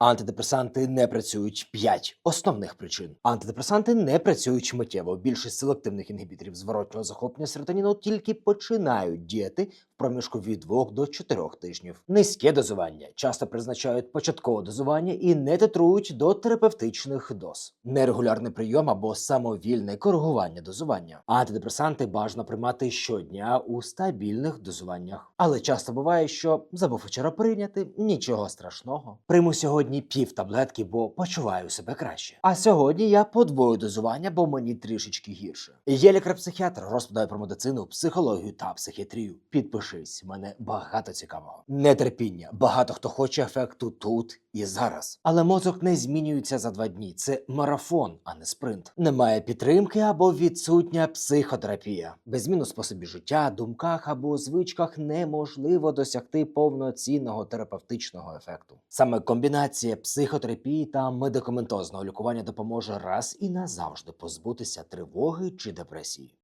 Антидепресанти не працюють 5 основних причин. Антидепресанти не працюють миттєво. Більшість селективних інгібіторів зворотнього захоплення серотоніну тільки починають діяти проміжку від 2 до 4 тижнів. Низьке дозування часто призначають початкове дозування і не титрують до терапевтичних доз. Нерегулярний прийом або самовільне коригування дозування. Антидепресанти бажано приймати щодня у стабільних дозуваннях. Але часто буває, що забув вчора прийняти нічого страшного. Прийму сьогодні пів таблетки, бо почуваю себе краще. А сьогодні я подвою дозування, бо мені трішечки гірше. Я лікар-психіатр, розповідаю про медицину, психологію та психіатрію. Підпишись, мене багато цікавого. Нетерпіння. Багато хто хоче ефекту тут і зараз. Але мозок не змінюється за два дні. Це марафон, а не спринт. Немає підтримки або відсутня психотерапія. Без змін у способі життя, думках або звичках неможливо досягти повноцінного терапевтичного ефекту. Саме комбінація психотерапії та медикаментозного лікування допоможе раз і назавжди позбутися тривоги чи депресії.